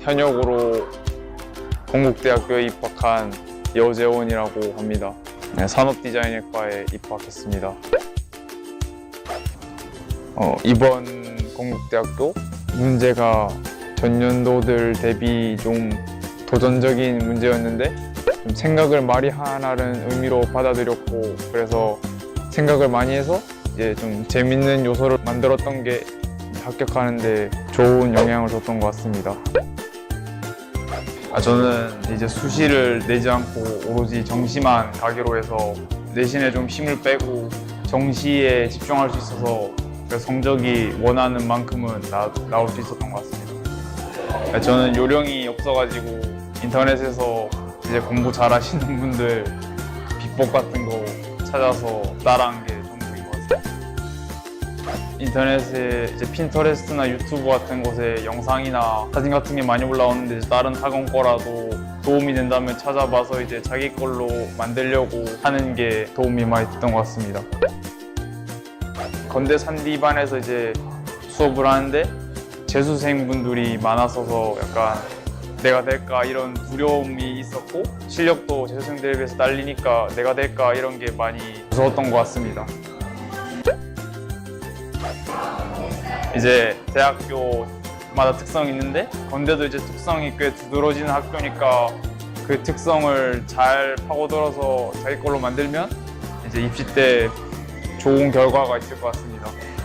현역으로 건국대학교에 입학한 여재원이라고 합니다. 네, 산업디자인학과에 입학했습니다. 어, 이번 건국대학교 문제가 전년도들 대비 좀 도전적인 문제였는데 좀 생각을 많이 하라는 의미로 받아들였고 그래서 생각을 많이 해서 이제 좀 재밌는 요소를 만들었던 게 합격하는데 좋은 영향을 줬던 것 같습니다. 아, 저는 이제 수시를 내지 않고 오로지 정시만 가기로 해서 내신에 좀 힘을 빼고 정시에 집중할 수 있어서 그 성적이 원하는 만큼은 나, 나올 수 있었던 것 같습니다. 아, 저는 요령이 없어가지고 인터넷에서 이제 공부 잘하시는 분들 비법 같은 거 찾아서 따라한 게. 인터넷에 이제 핀터레스트나 유튜브 같은 곳에 영상이나 사진 같은 게 많이 올라오는데 다른 학원 거라도 도움이 된다면 찾아봐서 이제 자기 걸로 만들려고 하는 게 도움이 많이 됐던 것 같습니다. 건대 산디반에서 이제 수업을 하는데 재수생분들이 많아서서 약간 내가 될까 이런 두려움이 있었고 실력도 재수생들에 비해서 딸리니까 내가 될까 이런 게 많이 무서웠던 것 같습니다. 이제 대학교마다 특성이 있는데 건대도 이제 특성이 꽤 두드러지는 학교니까 그 특성을 잘 파고들어서 자기 걸로 만들면 이제 입시 때 좋은 결과가 있을 것 같습니다.